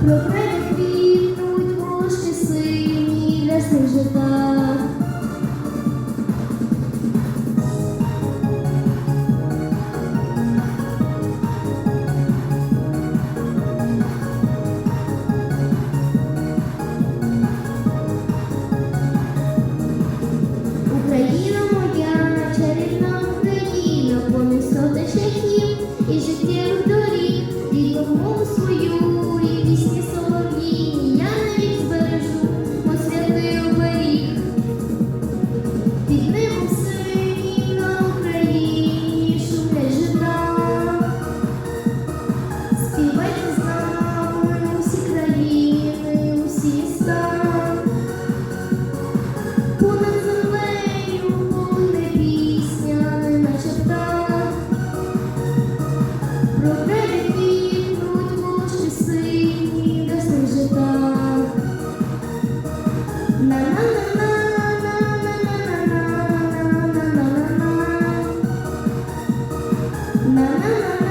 про квітнуть гущі сині лясних жита. na